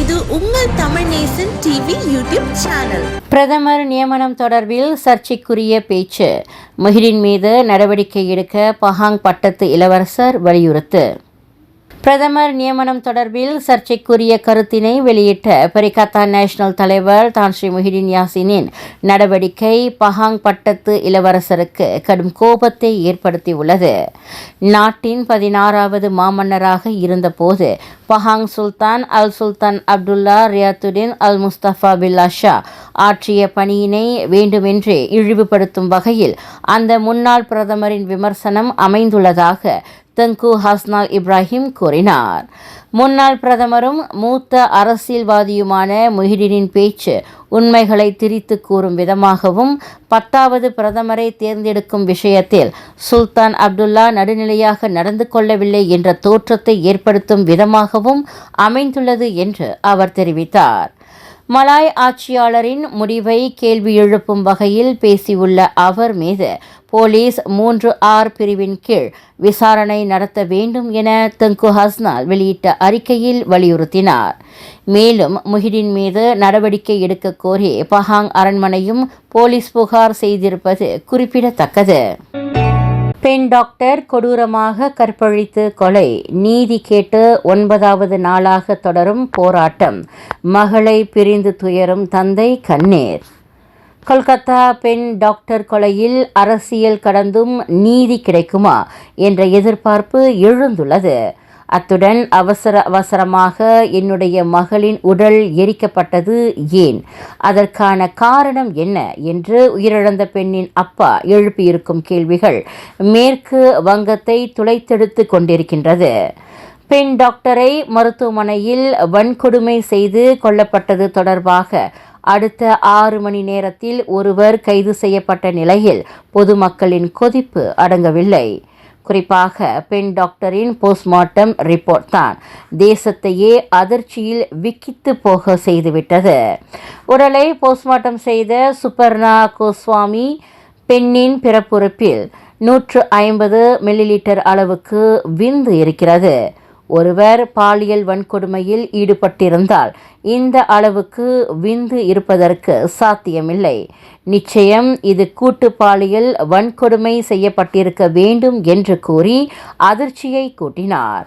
இது உங்கள் Tamil Nesan TV YouTube channel. பிரதமர் நியமனம் தொடர்பில் சர்ச்சைக்குரிய பேச்சு. முஹிரின் மீது நடவடிக்கை எடுக்க பஹாங் பட்டத்து இளவரசர் வலியுறுத்து. பிரதமர் நியமனம் தொடர்பில் சர்ச்சைக்குரிய கருத்தினை வெளியிட்ட பெரிகத்தா நேஷனல் தலைவர் தான் ஸ்ரீ முஹிடின் யாசினின் நடவடிக்கை பஹாங் பட்டத்து இளவரசருக்கு கடும் கோபத்தை ஏற்படுத்தியுள்ளது. நாட்டின் பதினாறாவது மாமன்னராக இருந்தபோது Pahang Sultan Al Sultan Abdullah Riayatuddin Al Mustafa Billah Shah ஆற்றிய பணியினை வேண்டுமென்றே இழிவுபடுத்தும் வகையில் அந்த முன்னாள் பிரதமரின் விமர்சனம் அமைந்துள்ளதாக தங்கு ஹஸ்னால் இப்ராஹிம் கூறினார். முன்னாள் பிரதமரும் மூத்த அரசியல்வாதியுமான முஹிடினின் பேச்சு உண்மைகளை திரித்து கூறும் விதமாகவும் பத்தாவது பிரதமரை தேர்ந்தெடுக்கும் விஷயத்தில் சுல்தான் அப்துல்லா நடுநிலையாக நடந்து கொள்ளவில்லை என்ற தோற்றத்தை ஏற்படுத்தும் விதமாகவும் அமைந்துள்ளது என்று அவர் தெரிவித்தார். மலாய் ஆட்சியாளரின் முடிவை கேள்வி எழுப்பும் வகையில் பேசியுள்ள அவர் மீது போலீஸ் மூன்று ஆர் பிரிவின் கீழ் விசாரணை நடத்த வேண்டும் என தங்கு ஹஸ்னால் வெளியிட்ட அறிக்கையில் வலியுறுத்தினார். மேலும் முஹிடின் மீது நடவடிக்கை எடுக்க கோரி பஹாங் அரண்மனையும் போலீஸ் புகார் செய்திருப்பது குறிப்பிடத்தக்கது. பெண் டாக்டர் கொடூரமாக கற்பழித்து கொலை. நீதி கேட்டு ஒன்பதாவது நாளாக தொடரும் போராட்டம். மகளை பிரிந்து துயரும் தந்தை கண்ணீர். கொல்கத்தா பெண் டாக்டர் கொலையில் அரசியல் கடந்தும் நீதி கிடைக்குமா என்ற எதிர்பார்ப்பு எழுந்துள்ளது. அத்துடன் அவசர அவசரமாக என்னுடைய மகளின் உடல் எரிக்கப்பட்டது ஏன்? அதற்கான காரணம் என்ன? என்று உயிரிழந்த பெண்ணின் அப்பா எழுப்பியிருக்கும் கேள்விகள் மேற்கு வங்கத்தை துளைத்தெடுத்து கொண்டிருக்கின்றது. பெண் டாக்டரை மருத்துவமனையில் வன்கொடுமை செய்து கொல்லப்பட்டது தொடர்பாக அடுத்த ஆறு மணி நேரத்தில் ஒருவர் கைது செய்யப்பட்ட நிலையில் பொதுமக்களின் கொதிப்பு அடங்கவில்லை. குறிப்பாக பெண் டாக்டரின் போஸ்ட்மார்ட்டம் ரிப்போர்ட் தான். தேசத்தையே அதிர்ச்சியில் விக்கித்து போக செய்துவிட்டது. உடலை போஸ்ட்மார்ட்டம் செய்த சுபர்ணா கோஸ்வாமி பெண்ணின் பிறப்புறுப்பில் நூற்று ஐம்பது மில்லிலிட்டர் அளவுக்கு விந்து இருக்கிறது. ஒருவர் பாலியல் வன்கொடுமையில் ஈடுபட்டிருந்தால் இந்த அளவுக்கு விந்து இருப்பதற்கு சாத்தியமில்லை. நிச்சயம் இது கூட்டுப்பாளியில் வன்கொடுமை செய்யப்பட்டிருக்க வேண்டும் என்று கூறி அதிர்ச்சியை கூட்டினார்.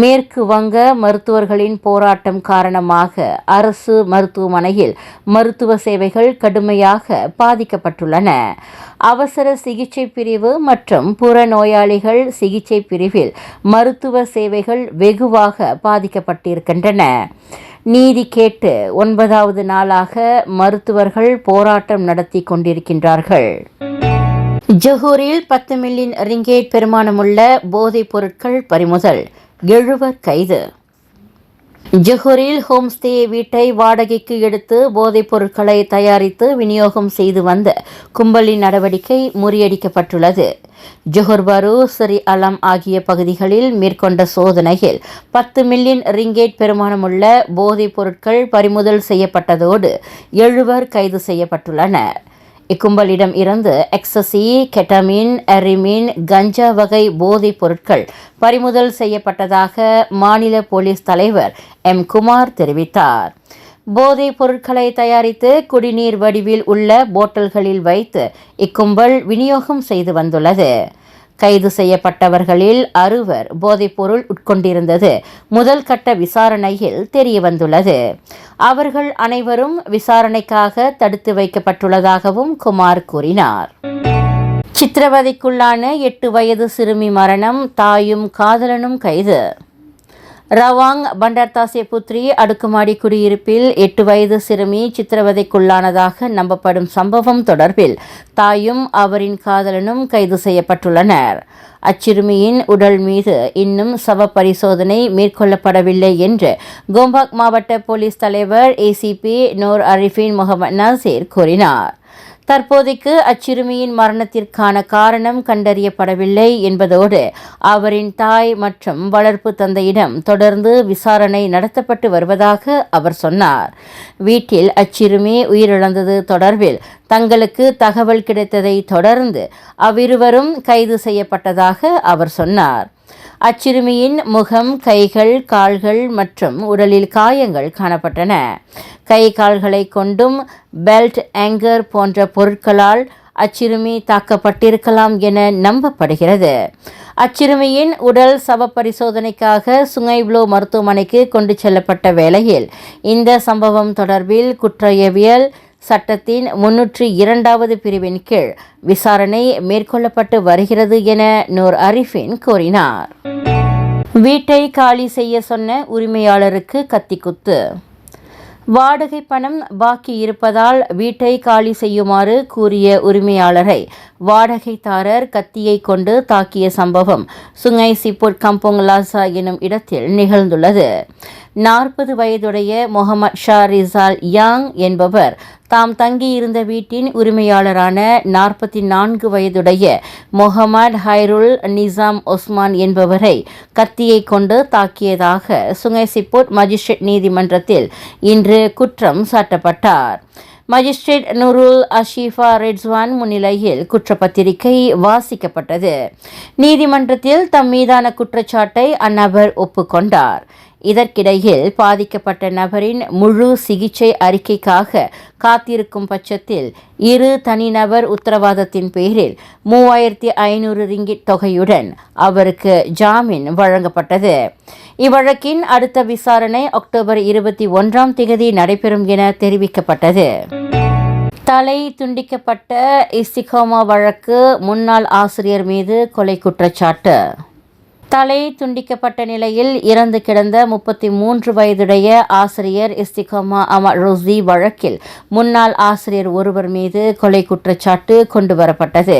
மேற்கு வங்க மருத்துவர்களின் போராட்டம் காரணமாக அரசு மருத்துவமனையில் மருத்துவ சேவைகள் கடுமையாக பாதிக்கப்பட்டுள்ளன. அவசர சிகிச்சை பிரிவு மற்றும் புறநோயாளிகள் சிகிச்சை பிரிவில் மருத்துவ சேவைகள் வெகுவாக பாதிக்கப்பட்டிருக்கின்றன. நீதி கேட்டு ஒன்பதாவது நாளாக மருத்துவர்கள் போராட்டம் நடத்தி கொண்டிருக்கின்றார்கள். ஜஹூரில் பத்து மில்லியன் ரிங்கேட் பெருமானமுள்ள போதைப் பொருட்கள் பறிமுதல் எழுவர் கைது. ஜஹூரில் ஹோம்ஸ்டே வீட்டை வாடகைக்கு எடுத்து போதைப் பொருட்களை தயாரித்து விநியோகம் செய்து வந்த கும்பலின் நடவடிக்கை முறியடிக்கப்பட்டுள்ளது. ஜொஹர் பரு சரி அலம் ஆகிய பகுதிகளில் மேற்கொண்ட சோதனையில் பத்து மில்லியன் ரிங்கேட் பெருமானமுள்ள போதைப் பொருட்கள் பறிமுதல் செய்யப்பட்டதோடு எழுவர் கைது செய்யப்பட்டுள்ளனர். இக்கும்பலிடம் இருந்து எக்ஸசி கெட்டமின் எரிமின் கஞ்சா வகை போதைப் பொருட்கள் பறிமுதல் செய்யப்பட்டதாக மாநில போலீஸ் தலைவர் எம். குமார் தெரிவித்தார். போதைப் பொருட்களை தயாரித்து குடிநீர் வடிவில் உள்ள போட்டல்களில் வைத்து இக்கும்பல் விநியோகம் செய்து வந்துள்ளது. கைது செய்யப்பட்டவர்களில் அறுவர் போதைப்பொருள் உட்கொண்டிருந்தது. முதல் கட்ட விசாரணையில் தெரியவந்துள்ளது. அவர்கள் அனைவரும் விசாரணைக்காக தடுத்து வைக்கப்பட்டுள்ளதாகவும் குமார் கூறினார். சித்திரவதைக்குள்ளான எட்டு வயது சிறுமி மரணம் தாயும் காதலனும் கைது. ரவாங் பண்டார்தாசே புத்ரி அடுக்குமாடி குடியிருப்பில் எட்டு வயது சிறுமி சித்திரவதைக்குள்ளானதாக நம்பப்படும் சம்பவம் தொடர்பில் தாயும் அவரின் காதலனும் கைது செய்யப்பட்டுள்ளனர். அச்சிறுமியின் உடல் மீது இன்னும் சவ பரிசோதனை மேற்கொள்ளப்படவில்லை என்று கோம்பாக் மாவட்ட போலீஸ் தலைவர் ACP Noor Arifin Muhammad Nasir கூறினார். தற்போதைக்கு அச்சிறுமியின் மரணத்திற்கான காரணம் கண்டறியப்படவில்லை என்பதோடு அவரின் தாய் மற்றும் வளர்ப்பு தந்தையிடம் தொடர்ந்து விசாரணை நடத்தப்பட்டு வருவதாக அவர் சொன்னார். வீட்டில் அச்சிறுமி உயிரிழந்தது தொடர்பில் தங்களுக்கு தகவல் கிடைத்ததை தொடர்ந்து அவ்விருவரும் கைது செய்யப்பட்டதாக அவர் சொன்னார். அச்சிறுமியின் முகம் கைகள் கால்கள் மற்றும் உடலில் காயங்கள் காணப்பட்டன. கை கால்களை கொண்டும் பெல்ட் ஆங்கர் போன்ற பொருட்களால் அச்சிறுமி தாக்கப்பட்டிருக்கலாம் என நம்பப்படுகிறது. அச்சிறுமியின் உடல் சவ பரிசோதனைக்காக சுங்கைப்ளோ மருத்துவமனைக்கு கொண்டு செல்லப்பட்ட வேளையில் இந்த சம்பவம் தொடர்பில் குற்றவியல் சட்டத்தின் முன்னூற்றி இரண்டாவது பிரிவின் கீழ் விசாரணை மேற்கொள்ளப்பட்டு வருகிறது என நூர் அரிஃபின் கூறினார். வீட்டை காலி செய்ய சொன்ன உரிமையாளருக்கு கத்திக்குத்து. வாடகை பணம் பாக்கி இருப்பதால் வீட்டை காலி செய்யுமாறு கூறிய உரிமையாளரை வாடகைதாரர் கத்தியை கொண்டு தாக்கிய சம்பவம் சுங்கை சிப்பூர் கம்போங் லாசா எனும் இடத்தில் நிகழ்ந்துள்ளது. நாற்பது வயதுடைய முகமது ஷா ரிசால் யாங் என்பவர் தாம் தங்கியிருந்த வீட்டின் உரிமையாளரான நாற்பத்தி நான்கு வயதுடைய முகமது ஹைருல் நிசாம் ஒஸ்மான் என்பவரை கத்தியை கொண்டு தாக்கியதாக சுங்கை மஜிஸ்ட்ரேட் நீதிமன்றத்தில் இன்று குற்றம் சாட்டப்பட்டார். மஜிஸ்ட்ரேட் நுருல் அஷீஃபா ரெட்ஸ்வான் முன்னிலையில் குற்றப்பத்திரிகை வாசிக்கப்பட்டது. நீதிமன்றத்தில் தம் மீதான குற்றச்சாட்டை அந்நபர் ஒப்புக்கொண்டார். இதற்கிடையில் பாதிக்கப்பட்ட நபரின் முழு சிகிச்சை அறிக்கைக்காக காத்திருக்கும் பட்சத்தில் இரு தனிநபர் உத்தரவாதத்தின் பேரில் மூவாயிரத்தி ஐநூறு ரிங்கிட் தொகையுடன் அவருக்கு ஜாமீன் வழங்கப்பட்டது. இவ்வழக்கின் அடுத்த விசாரணை அக்டோபர் இருபத்தி ஒன்றாம் தேதி நடைபெறும் என தெரிவிக்கப்பட்டது. தலை துண்டிக்கப்பட்ட இஸ்திகோமா வழக்கு முன்னாள் ஆசிரியர் மீது கொலை குற்றச்சாட்டு. தலை துண்டிக்கப்பட்ட நிலையில் இறந்து கிடந்த முப்பத்தி மூன்று வயதுடைய ஆசிரியர் இஸ்திகோமா அமர் ரோசி வழக்கில் முன்னாள் ஆசிரியர் ஒருவர் மீது கொலை குற்றச்சாட்டு கொண்டு வரப்பட்டது.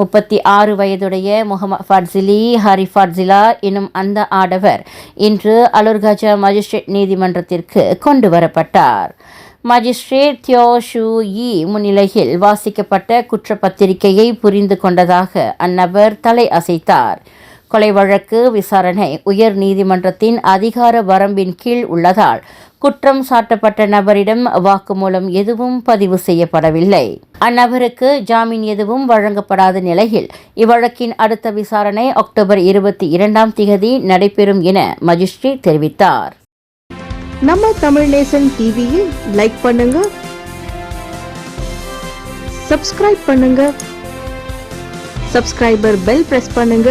முப்பத்தி ஆறு வயதுடைய முகமது ஃபாட்ஸிலி ஹரி ஃபட்சிலா எனும் அந்த ஆடவர் இன்று அலுர்கஜா மஜிஸ்ட்ரேட் நீதிமன்றத்திற்கு கொண்டு வரப்பட்டார். மஜிஸ்ட்ரேட் தியோ ஷூ யி முன்னிலையில் வாசிக்கப்பட்ட குற்றப்பத்திரிகையை புரிந்து கொண்டதாக அந்நபர் தலை அசைத்தார். கொலை வழக்கு விசாரணை. உயர் நீதிமன்றத்தின் அதிகார வரம்பின் கீழ் உள்ளதால் குற்றம் சாட்டப்பட்ட நபரிடம் வாக்குமூலம் எதுவும் பதிவு செய்யப்படவில்லை. அந்நபருக்கு ஜாமீன் எதுவும் வழங்கப்படாத நிலையில் இவ்வழக்கின் அடுத்த விசாரணை அக்டோபர் இருபத்தி இரண்டாம் திகதி நடைபெறும் என மஜிஸ்ட்ரேட் தெரிவித்தார். நம்ம தமிழ் நேசன் டிவியில் லைக் பண்ணுங்க சப்ஸ்கிரைப் பண்ணுங்க சப்ஸ்கிரைபர் பெல் பிரஸ் பண்ணுங்க.